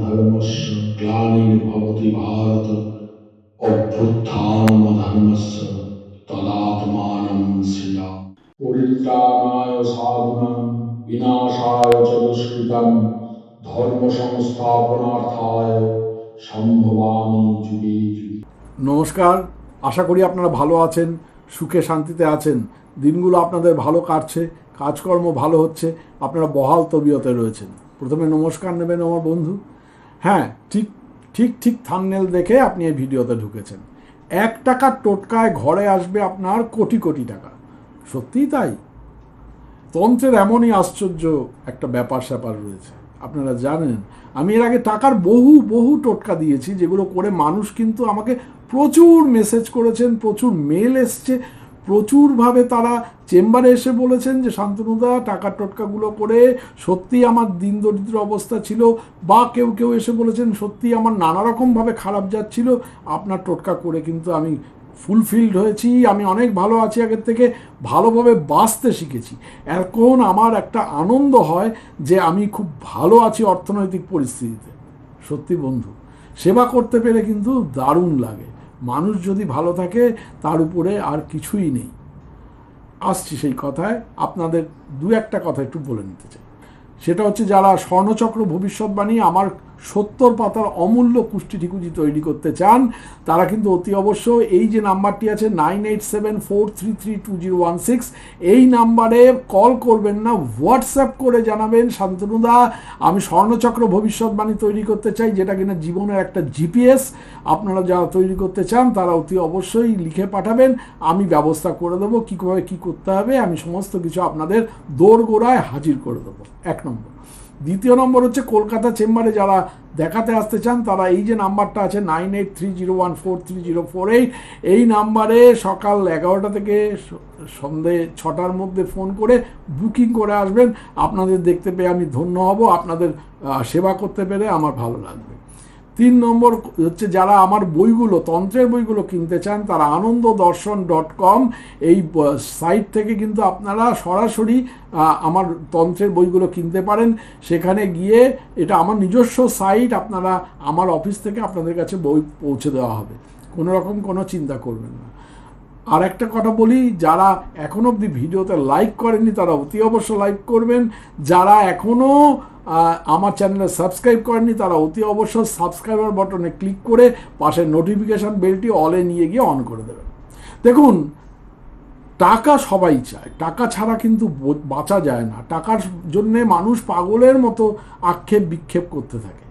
ধর্মস্য গ্লানির্ভবতি ভারত অভ্যুত্থান ধর্মস্য তদাত্মানম শ্রিয়া পরিত্রাণায় সাধনাম বিনাশায় চ দুষ্কৃতম ধর্ম সংস্থাপনার্থায় সম্ভবামি যুগে। নমস্কার আশা করি আপনারা ভালো আছেন সুখে শান্তিতে আছেন। দিনগুলো আপনাদের ভালো কাটছে কাজকর্ম ভালো হচ্ছে আপনারা বহাল তবিয়তে রয়েছেন। প্রথমে নমস্কার নেবেন আমার বন্ধু। হ্যাঁ ঠিক ঠিক ঠিক থামনেল দেখে আপনি এই ভিডিওতে ঢুকেছেন। এক টাকার টোটকায় ঘরে আসবে আপনার কোটি কোটি টাকা। সত্যিই তাই? তন্ত্রের এমনই আশ্চর্য একটা ব্যাপার স্যাপার রয়েছে। আপনারা জানেন, আমি এর আগে টাকার বহু বহু টোটকা দিয়েছি, যেগুলো করে মানুষ কিন্তু আমাকে প্রচুর মেসেজ করেছেন, প্রচুর মেল এসছে। প্রচুরভাবে তারা চেম্বারে এসে বলেছেন যে, শান্তনুদা টাকার টোটকাগুলো করে সত্যি আমার দিন দরিদ্র অবস্থা ছিল বা কেউ কেউ এসে বলেছেন সত্যি আমার নানা রকমভাবে খারাপ যাচ্ছিল। আপনার টোটকা করে কিন্তু আমি ফুলফিলড হয়েছি, আমি অনেক ভালো আছি আগের থেকে, ভালোভাবে বাঁচতে শিখেছি। এখন আমার একটা আনন্দ হয় যে, আমি খুব ভালো আছি অর্থনৈতিক পরিস্থিতিতে। সত্যি বন্ধু, সেবা করতে পেরে কিন্তু দারুণ লাগে। মানুষ যদি ভালো থাকে, তার উপরে আর কিছুই নেই। আসছি সেই কথায়, আপনাদের দু একটা কথা একটু বলে নিতে চাই। সেটা হচ্ছে যারা স্বর্ণচক্র ভবিষ্যৎবাণী, আমার সত্তর পাতার অমূল্য কুষ্টি ঠিকুজি তৈরি করতে চান, তারা কিন্তু অতি অবশ্য এই যে নাম্বারটি আছে nine eight seven four three three two zero one six, এই নাম্বারে কল করবেন না, হোয়াটসঅ্যাপ করে জানাবেন, শান্তনুদা, আমি স্বর্ণচক্র ভবিষ্যৎবাণী তৈরি করতে চাই, যেটা কিনা জীবনের একটা জিপিএস, আপনারা যারা তৈরি করতে চান, তারা অতি অবশ্যই লিখে পাঠাবেন, আমি ব্যবস্থা করে দেবো, কীভাবে কী করতে হবে, আমি সমস্ত কিছু আপনাদের দোরগোড়ায় হাজির করে দেবো। এক নম্বর। দ্বিতীয় নম্বর হচ্ছে কলকাতা চেম্বারে যারা দেখাতে আসতে চান, তারা এই যে নাম্বারটা আছে nine eight three zero one four three zero four eight, এই নাম্বারে সকাল এগারোটা থেকে সন্ধে ছটার মধ্যে ফোন করে বুকিং করে আসবেন। আপনাদের দেখতে পেয়ে আমি ধন্য হব। আপনাদের সেবা করতে পেরে আমার ভালো লাগবে। তিন নম্বর হচ্ছে যারা আমার বইগুলো, তন্ত্রের বইগুলো কিনতে চান, তারা আনন্দ দর্শন ডট কম, এই সাইট থেকে কিন্তু আপনারা সরাসরি আমার তন্ত্রের বইগুলো কিনতে পারেন। সেখানে গিয়ে এটা আমার নিজস্ব সাইট আপনারা আমার অফিস থেকে আপনাদের কাছে বই পৌঁছে দেওয়া হবে। কোনো রকম কোনো চিন্তা করবেন না। আর একটা কথা বলি, যারা এখন অবধি ভিডিওতে লাইক করেননি, তারা অতি অবশ্য লাইক করবেন। যারা এখনও আমার চ্যানেলে সাবস্ক্রাইব করেননি তারা অতি অবশ্য সাবস্ক্রাইবার বটনে ক্লিক করে পাশের নোটিফিকেশান বেলটি অলে নিয়ে গিয়ে অন করে দেবেন। দেখুন, টাকা সবাই চায়। টাকা ছাড়া কিন্তু বাঁচা যায় না। টাকার জন্যে মানুষ পাগলের মতো আক্ষেপ বিক্ষেপ করতে থাকে।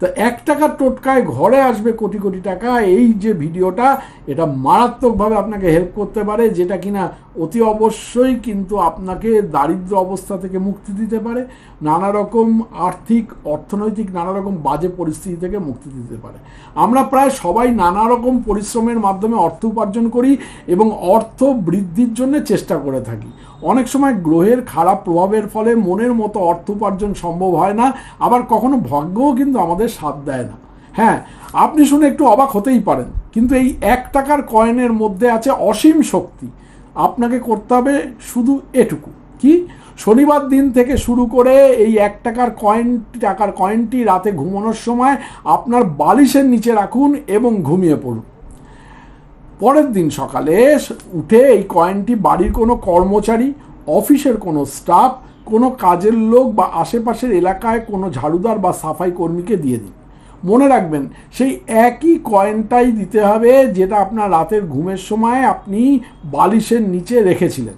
তো এক টাকার টোটকায় ঘরে আসবে কোটি কোটি টাকা, এই যে ভিডিওটা, এটা মারাত্মকভাবে আপনাকে হেল্প করতে পারে, যেটা কিনা অতি অবশ্যই কিন্তু আপনাকে দারিদ্র অবস্থা থেকে মুক্তি দিতে পারে নানা রকম আর্থিক, অর্থনৈতিক নানা রকম বাজে পরিস্থিতি থেকে মুক্তি দিতে পারে। আমরা প্রায় সবাই নানা রকম পরিশ্রমের মাধ্যমে অর্থ উপার্জন করি এবং অর্থ বৃদ্ধির জন্য চেষ্টা করে থাকি। অনেক সময় গ্রহের খারাপ প্রভাবের ফলে মনের মতো অর্থ উপার্জন সম্ভব হয় না, আবার কখনো ভাগ্যও কিন্তু আমাদের সাথ দেয় না। হ্যাঁ আপনি শুনে একটু অবাক হতেই পারেন, কিন্তু এই এক টাকার কয়েনের মধ্যে আছে অসীম শক্তি। আপনাকে করতে হবে শুধু এটুকু। কি? শনিবার দিন থেকে শুরু করে এই এক টাকার কয়েন, টাকার কয়েনটি রাতে ঘুমানোর সময় আপনার বালিশের নিচে রাখুন এবং ঘুমিয়ে পড়ুন। পরের দিন সকালে উঠে এই কয়েনটি বাড়ির কোনো কর্মচারী, অফিসের কোনো স্টাফ কোনো কাজের লোক বা আশেপাশের এলাকায় কোনো ঝাড়ুদার বা সাফাই কর্মীকে দিয়ে দিন। মনে রাখবেন, সেই একই কয়েনটাই দিতে হবে যেটা আপনার রাতের ঘুমের সময় আপনি বালিশের নিচে রেখেছিলেন।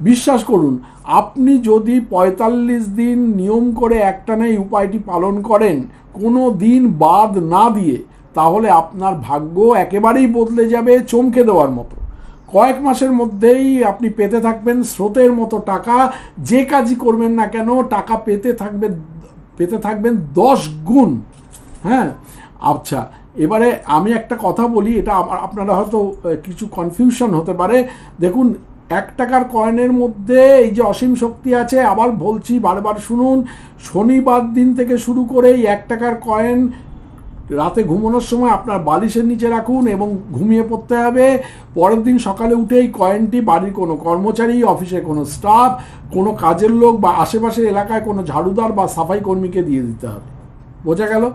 বিশ্বাস করুন, আপনি যদি পঁয়তাল্লিশ দিন নিয়ম করে একটানা এই উপায়টি পালন করেন, কোনো দিন বাদ না দিয়ে, তাহলে আপনার ভাগ্য একেবারেই বদলে যাবে চমকে দেওয়ার মতো। কয়েক মাসের মধ্যেই আপনি পেতে থাকবেন স্রোতের মতো টাকা। যে কাজই করবেন না কেন, টাকা পেতে থাকবে পেতে থাকবেন দশ গুণ। হ্যাঁ? আচ্ছা এবারে আমি একটা কথা বলি, এটা আপনারা হয়তো কিছু কনফিউশন হতে পারে। দেখুন, এক টাকার কয়েনের মধ্যে এই যে অসীম শক্তি আছে, আবার বলছি বারবার শুনুন, শনিবার দিন থেকে শুরু করে এই এক টাকার কয়েন রাতে ঘুমানোর সময় আপনার বালিশের নিচে রাখুন এবং ঘুমিয়ে পড়তে হবে। পরের দিন সকালে উঠে এই কয়েনটি বাড়ির কোনো কর্মচারী অফিসে কোনো স্টাফ, কোনো কাজের লোক বা আশেপাশের এলাকায় কোনো ঝাড়ুদার বা সাফাই কর্মীকে দিয়ে দিতে হবে। বোঝা গেল?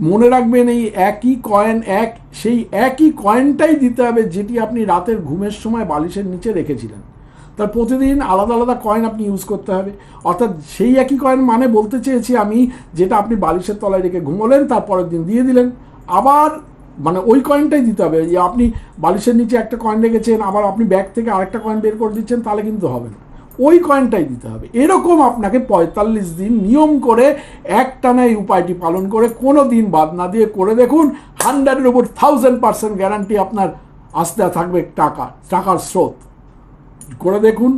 মনে রাখবেন এই একই কয়েন, এক, সেই একই কয়েনটাই দিতে হবে যেটি আপনি রাতের ঘুমের সময় বালিশের নিচে রেখেছিলেন। তার প্রতিদিন আলাদা আলাদা কয়েন আপনি ইউজ করতে হবে। অর্থাৎ সেই একই কয়েন মানে বলতে চেয়েছি আমি, যেটা আপনি বালিশের তলায় রেখে ঘুমোলেন তারপরের দিন দিয়ে দিলেন। আবার মানে ওই কয়েনটাই দিতে হবে। যে আপনি বালিশের নিচে একটা কয়েন রেখেছেন, আবার আপনি ব্যাগ থেকে আরেকটা কয়েন বের করে দিচ্ছেন, তাহলে কিন্তু হবে না। ওই কয়েনটাই দিতে হবে। এরকম আপনাকে পঁয়তাল্লিশ দিন নিয়ম করে একটানা এই উপায়টি পালন করে কোনো দিন বাদ না দিয়ে করে দেখুন হান্ড্রেডের উপর থাউজেন্ড পার্সেন্ট গ্যারান্টি আপনার আসতে থাকবে টাকা, টাকার স্রোত। করে দেখুন,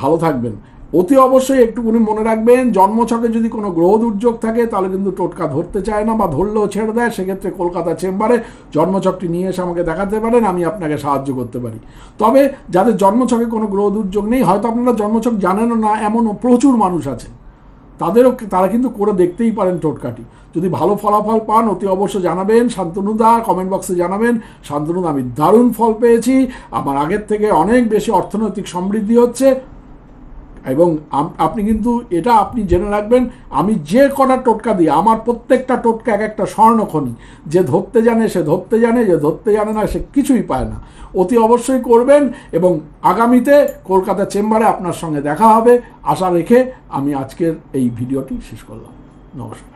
ভালো থাকবেন। অতি অবশ্যই একটুকুনি মনে রাখবেন জন্মছকে যদি কোনো গ্রহ দুর্যোগ থাকে, তাহলে কিন্তু টোটকা ধরতে চায় না বা ধরলেও ছেড়ে দেয়। সেক্ষেত্রে কলকাতা চেম্বারে জন্মছকটি নিয়ে এসে আমাকে দেখাতে পারেন, আমি আপনাকে সাহায্য করতে পারি। তবে যাদের জন্মছকে কোনো গ্রহ দুর্যোগ নেই, হয়তো আপনারা জন্মছক জানেনও না, এমনও প্রচুর মানুষ আছে তাদেরও তারা কিন্তু করে দেখতেই পারেন টোটকাটি যদি ভালো ফলাফল পান, অতি অবশ্য জানাবেন। শান্তনুদা কমেন্ট বক্সে জানাবেন। শান্তনুদা আমি দারুণ ফল পেয়েছি। আমার আগের থেকে অনেক বেশি অর্থনৈতিক সমৃদ্ধি হচ্ছে। এবং আপনি কিন্তু এটা আপনি জেনে রাখবেন, আমি যে কটা টোটকা দিই, আমার প্রত্যেকটা টোটকা এক একটা স্বর্ণখনি। যে ধরতে জানে সে ধরতে জানে, যে ধরতে জানে না সে কিছুই পায় না। অতি অবশ্যই করবেন এবং আগামীতে কলকাতা চেম্বারে আপনার সঙ্গে দেখা হবে। আশা রেখে আমি আজকের এই ভিডিওটি শেষ করলাম। নমস্কার।